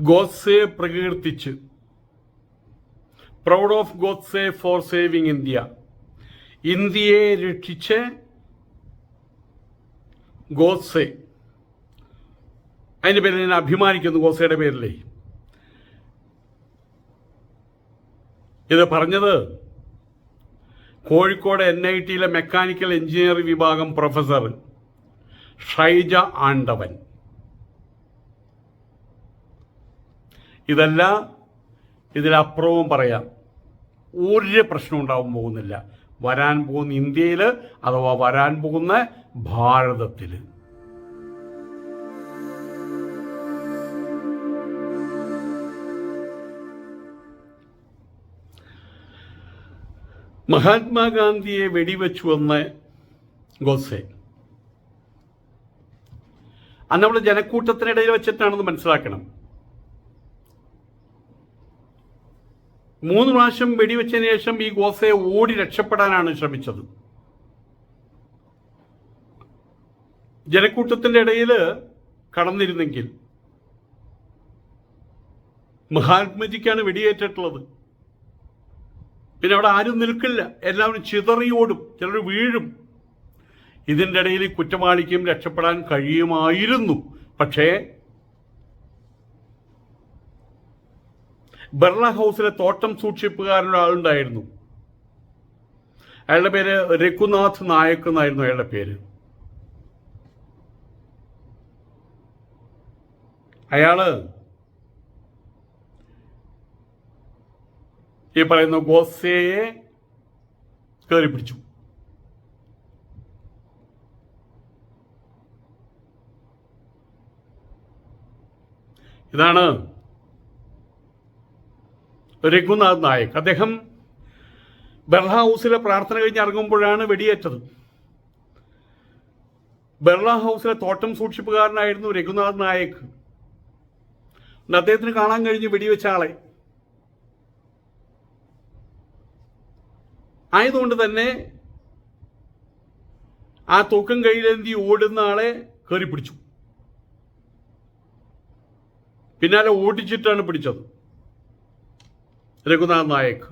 Godse പ്രകീർത്തിച്ച്. Proud of Godse for saving India. ഇന്ത്യയെ രക്ഷിച്ച് ഗോഡ്സെ. അതിന്റെ പേരിൽ ഞാൻ അഭിമാനിക്കുന്നു ഗോസയുടെ പേരിലേ ഇത് പറഞ്ഞത് കോഴിക്കോട് എൻ ഐ ടിയിലെ മെക്കാനിക്കൽ എഞ്ചിനീയറിംഗ് വിഭാഗം പ്രൊഫസർ ഷൈജ ആണ്ടവൻ. ഇതല്ല ഇതിലപ്പുറവും പറയാം. ഒരു പ്രശ്നം ഉണ്ടാവാൻ പോകുന്നില്ല. വരാൻ പോകുന്ന ഇന്ത്യയിൽ അഥവാ വരാൻ പോകുന്ന ഭാരതത്തിൽ മഹാത്മാഗാന്ധിയെ വെടിവെച്ചു വന്ന് ഗോസെ അന്ന് നമ്മൾ ജനക്കൂട്ടത്തിനിടയിൽ വെച്ചിട്ടാണെന്ന് മനസ്സിലാക്കണം. മൂന്ന് പ്രാവശ്യം വെടിവെച്ചതിന് ശേഷം ഈ ഗോസയെ ഓടി രക്ഷപ്പെടാനാണ് ശ്രമിച്ചത്. ജനക്കൂട്ടത്തിന്റെ ഇടയിൽ കടന്നിരുന്നെങ്കിൽ മഹാത്മജിക്കാണ് വെടിയേറ്റിട്ടുള്ളത്. പിന്നെ അവിടെ ആരും നിൽക്കില്ല. എല്ലാവരും ചിതറിയോടും ചിലർ വീഴും. ഇതിന്റെ ഇടയിൽ കുറ്റവാളിക്കും രക്ഷപ്പെടാൻ കഴിയുമായിരുന്നു. പക്ഷേ ബെർള ഹൗസിലെ തോട്ടം സൂക്ഷിപ്പുകാരനൊരാളുണ്ടായിരുന്നു അയാളുടെ പേര് രഘുനാഥ് നായക് എന്നായിരുന്നു അയാളുടെ പേര്. അയാൾ ഈ പറയുന്ന ഗോസയെ കയറി പിടിച്ചു. ഇതാണ് രഘുനാഥ് നായക്. അദ്ദേഹം ബെർള ഹൗസിലെ പ്രാർത്ഥന കഴിഞ്ഞ് ഇറങ്ങുമ്പോഴാണ് വെടിയേറ്റത്. ബെർള ഹൗസിലെ തോട്ടം സൂക്ഷിപ്പുകാരനായിരുന്നു രഘുനാഥ് നായക്. അദ്ദേഹത്തിന് കാണാൻ കഴിഞ്ഞു വെടിവെച്ച ആളെ. ആയതുകൊണ്ട് തന്നെ ആ തൂക്കം കയ്യിലേന്തി ഓടുന്ന ആളെ കയറി പിടിച്ചു പിന്നാലെ ഓടിച്ചിട്ടാണ് പിടിച്ചത്. രഘുനാഥ് നായക്.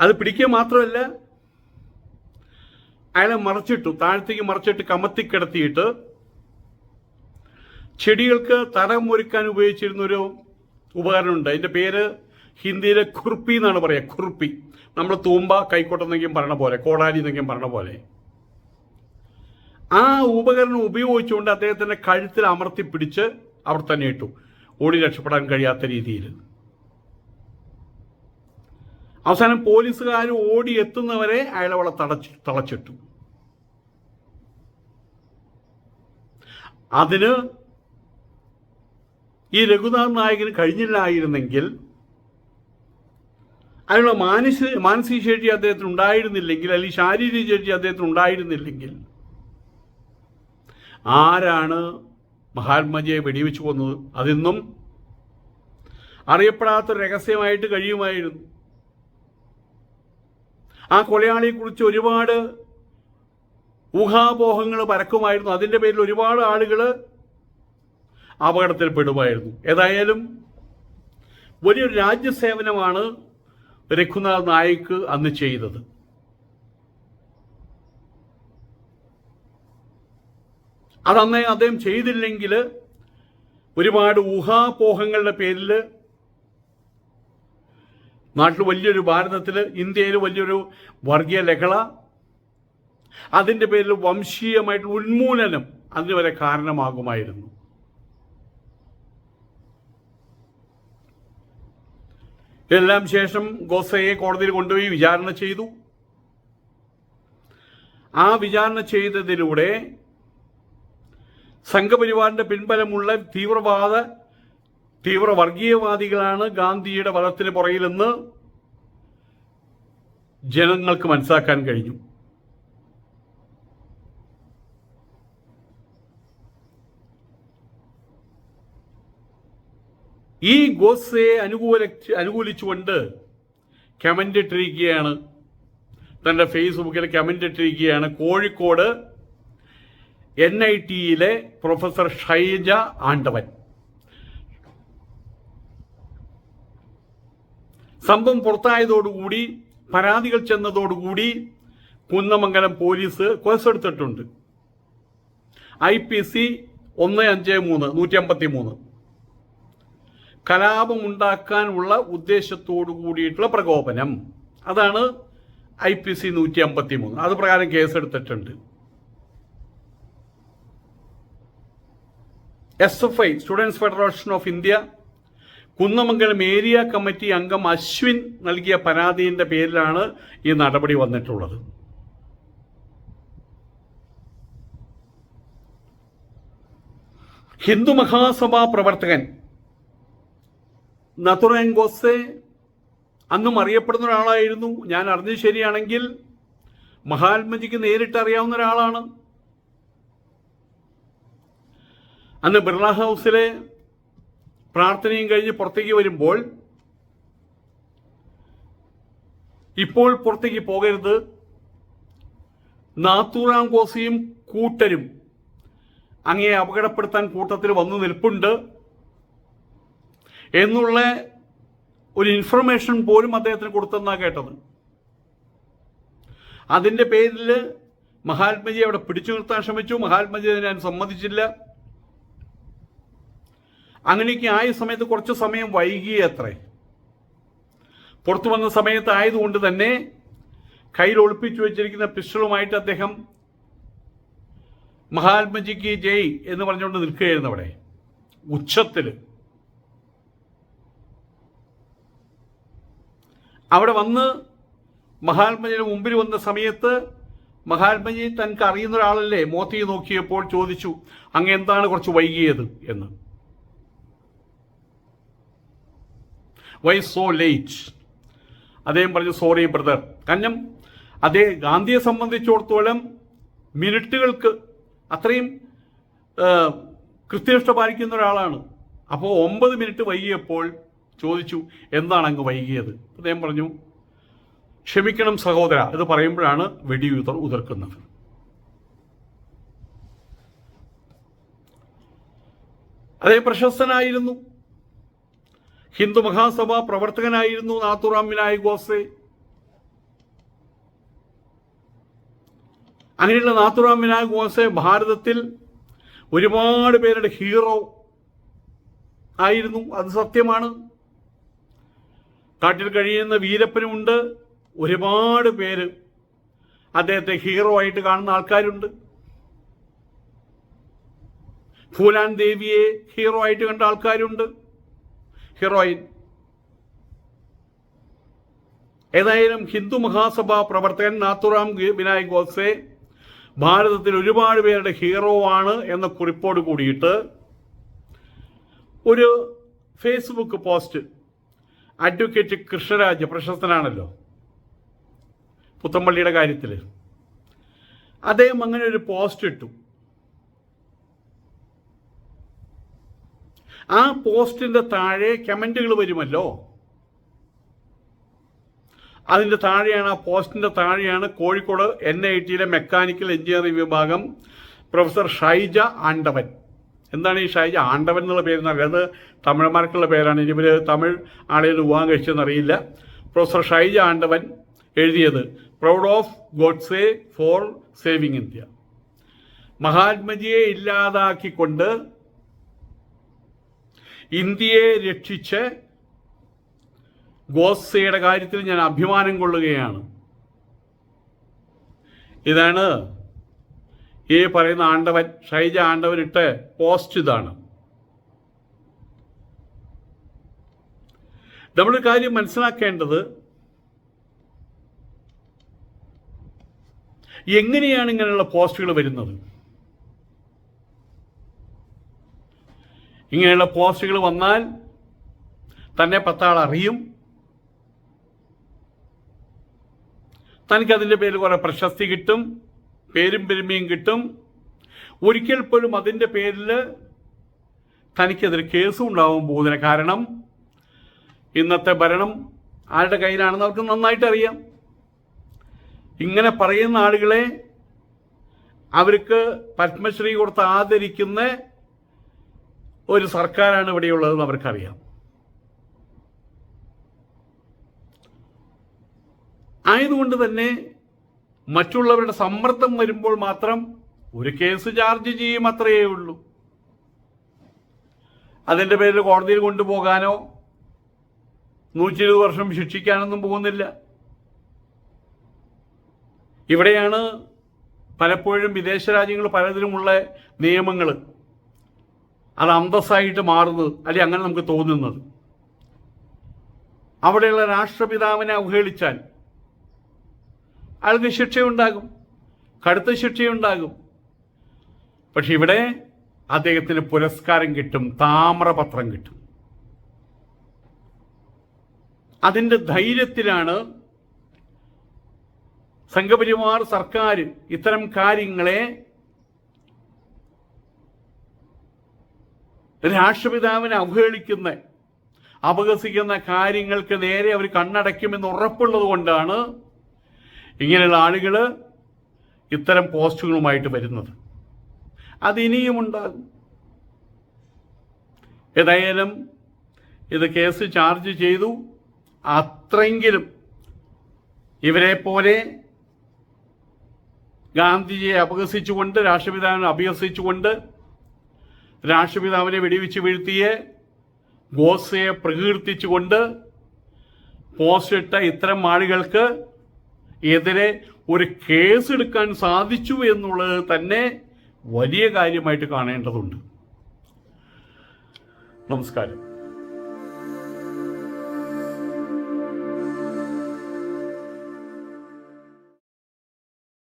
അത് പിടിക്കുക മാത്രമല്ല അയാളെ മറച്ചിട്ടു താഴത്തേക്ക് മറച്ചിട്ട് കമത്തി കിടത്തിയിട്ട് ചെടികൾക്ക് തരം ഒരുക്കാൻ ഉപയോഗിച്ചിരുന്ന ഒരു ഉപകരണമുണ്ട്. അതിന്റെ പേര് ഹിന്ദിയിലെ ഖുർപ്പി എന്നാണ് പറയുക. ഖുർപ്പി നമ്മൾ തൂമ്പ കൈക്കോട്ടെന്നെങ്കിലും പറയണ പോലെ കോടാലി എന്നെങ്കിലും പറയണ പോലെ. ആ ഉപകരണം ഉപയോഗിച്ചുകൊണ്ട് അദ്ദേഹത്തിന്റെ കഴുത്തിൽ അമർത്തി പിടിച്ച് അവിടെ തന്നെ ഇട്ടു. ഓടി രക്ഷപ്പെടാൻ കഴിയാത്ത രീതിയിൽ. അവസാനം പോലീസുകാർ ഓടി എത്തുന്നവരെ അയാളെ അവളെ തടച്ച് തളച്ചിട്ടു. അതിന് ഈ രഘുനാഥ് നായകന് കഴിഞ്ഞില്ലായിരുന്നെങ്കിൽ അയാളുടെ മാനസിക മാനസിക ശേഷി അദ്ദേഹത്തിന് ഉണ്ടായിരുന്നില്ലെങ്കിൽ അല്ലെങ്കിൽ ശാരീരിക ശേഷി അദ്ദേഹത്തിന് ഉണ്ടായിരുന്നില്ലെങ്കിൽ ആരാണ് മഹാത്മജിയെ വെടിവെച്ച് കൊന്നത് അതിന്നും അറിയപ്പെടാത്ത രഹസ്യമായിട്ട് കഴിയുമായിരുന്നു. ആ കൊലയാളിയെക്കുറിച്ച് ഒരുപാട് ഊഹാപോഹങ്ങൾ പരക്കുമായിരുന്നു. അതിന്റെ പേരിൽ ഒരുപാട് ആളുകൾ അപകടത്തിൽ പെടുമായിരുന്നു ഏതായാലും വലിയൊരു രാജ്യസേവനമാണ് രഘുനാഥ് നായിക്ക് അന്ന് ചെയ്തത്. അതന്നേ അദ്ദേഹം ചെയ്തില്ലെങ്കിൽ ഒരുപാട് ഊഹാപോഹങ്ങളുടെ പേരിൽ നാട്ടിൽ വലിയൊരു ഭാരതത്തിൽ ഇന്ത്യയിൽ വലിയൊരു വർഗീയ ലഹള അതിന്റെ പേരിൽ വംശീയമായിട്ടുള്ള ഉന്മൂലനം അതിന് വരെ കാരണമാകുമായിരുന്നു. ഇതെല്ലാം ശേഷം ഗോസയെ കോടതിയിൽ കൊണ്ടുപോയി വിചാരണ ചെയ്തു. ആ വിചാരണ ചെയ്തതിലൂടെ സംഘപരിവാറിന്റെ പിൻബലമുള്ള തീവ്രവാദ തീവ്ര വർഗീയവാദികളാണ് ഗാന്ധിയുടെ വധത്തിന് പുറയിലെന്ന് ജനങ്ങൾക്ക് മനസ്സിലാക്കാൻ കഴിഞ്ഞു. ഈ ഗോസയെ അനുകൂല അനുകൂലിച്ചുകൊണ്ട് കമന്റ് ഇട്ടിരിക്കുകയാണ്. തന്റെ ഫേസ്ബുക്കിൽ കമന്റ് ഇട്ടിരിക്കുകയാണ്. കോഴിക്കോട് എൻ ഐ ടിയിലെ പ്രൊഫസർ ഷൈജ ആണ്ടവൻ. സംഭവം പുറത്തായതോടുകൂടി പരാതികൾ ചെന്നതോടുകൂടി കുന്നമംഗലം പോലീസ് കേസെടുത്തിട്ടുണ്ട് ഐ പി സി ഒന്ന് അഞ്ച് മൂന്ന് നൂറ്റി അമ്പത്തി മൂന്ന് കലാപമുണ്ടാക്കാനുള്ള ഉദ്ദേശത്തോടു കൂടിയിട്ടുള്ള പ്രകോപനം. അതാണ് ഐ പി സി നൂറ്റി അമ്പത്തി മൂന്ന് അത് പ്രകാരം കേസെടുത്തിട്ടുണ്ട് S F I students federation of India Kunnamangalam area committee അംഗം അശ്വിൻ നൽകിയ പരാതിയുടെ പേരിലാണ് ഈ നടപടി വന്നിട്ടുള്ളത്. ഹിന്ദു മഹാസഭാ പ്രവർത്തകൻ നതുറൻ ഗോസെ അന്നും അറിയപ്പെടുന്ന ഒരാളായിരുന്നു. ഞാൻ അറിഞ്ഞത് ശരിയാണെങ്കിൽ മഹാത്മജിക്ക് നേരിട്ട് അറിയാവുന്ന ഒരാളാണ്. അന്ന് ബിർള ഹൗസിലെ പ്രാർത്ഥനയും കഴിഞ്ഞ് പുറത്തേക്ക് വരുമ്പോൾ ഇപ്പോൾ പുറത്തേക്ക് പോകരുത്. നാത്തൂറാം കോസിയും കൂട്ടരും അങ്ങയെ അപകടപ്പെടുത്താൻ കൂട്ടത്തിൽ വന്നു നിൽപ്പുണ്ട് എന്നുള്ള ഒരു ഇൻഫർമേഷൻ പോലും അദ്ദേഹത്തിന് കൊടുത്തെന്നാണ് കേട്ടത്. അതിന്റെ പേരിൽ മഹാത്മജി അവിടെ പിടിച്ചു നിർത്താൻ ശ്രമിച്ചു. മഹാത്മജി ഞാൻ സമ്മതിച്ചില്ല. അങ്ങനെയൊക്കെ ആയ സമയത്ത് കുറച്ച് സമയം വൈകിയത്രേ. പുറത്തു വന്ന സമയത്ത് ആയതുകൊണ്ട് തന്നെ കയ്യിൽ ഒളിപ്പിച്ചു വെച്ചിരിക്കുന്ന പിസ്റ്റളുമായിട്ട് അദ്ദേഹം മഹാത്മജിക്ക് ജയ് എന്ന് പറഞ്ഞുകൊണ്ട് നിൽക്കുകയായിരുന്നു അവിടെ. ഉച്ചത്തിൽ. അവിടെ വന്ന് മഹാത്മജിയുടെ മുമ്പിൽ വന്ന സമയത്ത് മഹാത്മജി തനിക്ക് അറിയുന്ന ഒരാളല്ലേ? മോത്തി നോക്കിയപ്പോൾ ചോദിച്ചു അങ്ങ് എന്താണ് കുറച്ച് വൈകിയത്? എന്ന്. Why so late? അദ്ദേഹം പറഞ്ഞു സോറി ബ്രദർ കാരണം അതേ ഗാന്ധിയെ സംബന്ധിച്ചിടത്തോളം മിനിറ്റുകൾക്ക് അത്രയും കൃത്യനിഷ്ഠ പാലിക്കുന്ന ഒരാളാണ്. അപ്പോൾ ഒമ്പത് മിനിറ്റ് വൈകിയപ്പോൾ ചോദിച്ചു എന്താണ് അങ്ങ് വൈകിയത്? അദ്ദേഹം പറഞ്ഞു ക്ഷമിക്കണം സഹോദര. ഇത് പറയുമ്പോഴാണ് വെടിയുതർ ഉതിർക്കുന്നത്. അദ്ദേഹം പ്രശസ്തനായിരുന്നു. ഹിന്ദു മഹാസഭ പ്രവർത്തകനായിരുന്നു നാത്തുറാം വിനായക് ഗോസെ. അങ്ങനെയുള്ള നാത്തുറാം വിനായക് ഗോസെ ഭാരതത്തിൽ ഒരുപാട് പേരുടെ ഹീറോ ആയിരുന്നു. അത് സത്യമാണ്. കാട്ടിൽ കഴിയുന്ന വീരപ്പനുമുണ്ട്. ഒരുപാട് പേര് അദ്ദേഹത്തെ ഹീറോ ആയിട്ട് കാണുന്ന ആൾക്കാരുണ്ട്. ഫൂലാൻ ദേവിയെ ഹീറോ ആയിട്ട് കണ്ട ആൾക്കാരുണ്ട്. ഹീറോയിൻ. ഏതായാലും ഹിന്ദു മഹാസഭാ പ്രവർത്തകൻ നാത്തുറാം വിനായ് ഗോഡ്സെ ഭാരതത്തിൽ ഒരുപാട് പേരുടെ ഹീറോ ആണ് എന്ന കുറിപ്പോട് കൂടിയിട്ട് ഒരു ഫേസ്ബുക്ക് പോസ്റ്റ് അഡ്വക്കേറ്റ് കൃഷ്ണരാജ് പ്രശസ്തനാണല്ലോ പുത്തമ്പള്ളിയുടെ കാര്യത്തിൽ അദ്ദേഹം അങ്ങനെ ഒരു പോസ്റ്റ് ഇട്ടു. ആ പോസ്റ്റിന്റെ താഴെ കമന്റുകൾ വരുമല്ലോ? അതിന്റെ താഴെയാണ് ആ പോസ്റ്റിന്റെ താഴെയാണ് കോഴിക്കോട് എൻ ഐ ടിയിലെ മെക്കാനിക്കൽ എഞ്ചിനീയറിംഗ് വിഭാഗം പ്രൊഫസർ ഷൈജ ആണ്ടവൻ. എന്താണ് ഈ ഷൈജ ആണ്ടവൻ എന്നുള്ള പേരെന്ന് അറിയാം അത് തമിഴന്മാർക്കുള്ള പേരാണ്. ഇനി ഇവർ തമിഴ് ആളുകൾ വിവാഹം കഴിച്ചതെന്ന് അറിയില്ല. പ്രൊഫസർ ഷൈജ ആണ്ടവൻ എഴുതിയത് proud of Godse for saving India മഹാത്മജിയെ ഇല്ലാതാക്കിക്കൊണ്ട് ഇന്ത്യയെ രക്ഷിച്ച് ഗോസയുടെ കാര്യത്തിൽ ഞാൻ അഭിമാനം കൊള്ളുകയാണ്. ഇതാണ് ഈ പറയുന്ന ആണ്ടവൻ ഷൈജ ആണ്ടവൻ ഇട്ട പോസ്റ്റ് ഇതാണ്. നമ്മളൊരു കാര്യം മനസ്സിലാക്കേണ്ടത് എങ്ങനെയാണ് ഇങ്ങനെയുള്ള പോസ്റ്റുകൾ വരുന്നത്? ഇങ്ങനെയുള്ള പോസ്റ്റുകൾ വന്നാൽ തന്നെ പത്താൾ അറിയും. തനിക്കതിന്റെ പേരിൽ കുറേ പ്രശസ്തി കിട്ടും പേരും പെരുമയും കിട്ടും. ഒരിക്കൽ പോലും അതിന്റെ പേരിൽ തനിക്കെതിരെ കേസും ഉണ്ടാവും പോകുന്നതിന് കാരണം. ഇന്നത്തെ ഭരണം ആരുടെ കയ്യിലാണെന്ന് അവർക്ക് നന്നായിട്ട് അറിയാം. ഇങ്ങനെ പറയുന്ന ആളുകളെ അവർക്ക് പത്മശ്രീ കൊടുത്ത് ആദരിക്കുന്ന ഒരു സർക്കാരാണ് ഇവിടെയുള്ളതെന്ന് അവർക്കറിയാം. ആയതുകൊണ്ട് തന്നെ മറ്റുള്ളവരുടെ സമ്മർദ്ദം വരുമ്പോൾ മാത്രം ഒരു കേസ് ചാർജ് ചെയ്യും അത്രയേ ഉള്ളൂ. അതിന്റെ പേരിൽ കോടതിയിൽ കൊണ്ടുപോകാനോ നൂറ്റി ഇരുപത് വർഷം ശിക്ഷിക്കാനൊന്നും പോകുന്നില്ല. ഇവിടെയാണ് പലപ്പോഴും വിദേശ രാജ്യങ്ങൾ പലതിലുമുള്ള നിയമങ്ങൾ അത് അന്തസ്സായിട്ട് മാറുന്നത് അല്ലെ അങ്ങനെ നമുക്ക് തോന്നുന്നത്. അവിടെയുള്ള രാഷ്ട്രപിതാവിനെ അവഹേളിച്ചാൽ അയാൾക്ക് ശിക്ഷയുണ്ടാകും കടുത്ത ശിക്ഷയുണ്ടാകും. പക്ഷെ ഇവിടെ അദ്ദേഹത്തിന് പുരസ്കാരം കിട്ടും താമ്രപത്രം കിട്ടും. അതിന്റെ ധൈര്യത്തിലാണ് സംഘപരിവാർ സർക്കാർ ഇത്തരം കാര്യങ്ങളെ രാഷ്ട്രപിതാവിനെ അവഹേളിക്കുന്ന. അപഹസിക്കുന്ന കാര്യങ്ങൾക്ക് നേരെ അവർ കണ്ണടയ്ക്കുമെന്ന് ഉറപ്പുള്ളത് കൊണ്ടാണ് ഇങ്ങനെയുള്ള ആളുകൾ ഇത്തരം പോസ്റ്റുകളുമായിട്ട് വരുന്നത്. അതിനിയും ഉണ്ടാകും. ഏതായാലും ഇത് കേസ് ചാർജ് ചെയ്തു. അത്രയെങ്കിലും ഇവരെ പോലെ ഗാന്ധിജിയെ അപഹസിച്ചുകൊണ്ട് രാഷ്ട്രപിതാവിനെ അപഹസിച്ചുകൊണ്ട് രാഷ്ട്രപിതാവിനെ വെടിവെച്ച് വീഴ്ത്തിയ ഗോസയെ പ്രകീർത്തിച്ചുകൊണ്ട് പോസ്റ്റിട്ട ഇത്തരം ആളുകൾക്ക് എതിരെ ഒരു കേസ് എടുക്കാൻ സാധിച്ചു എന്നുള്ളത് തന്നെ വലിയ കാര്യമായിട്ട് കാണേണ്ടതുണ്ട്. നമസ്കാരം.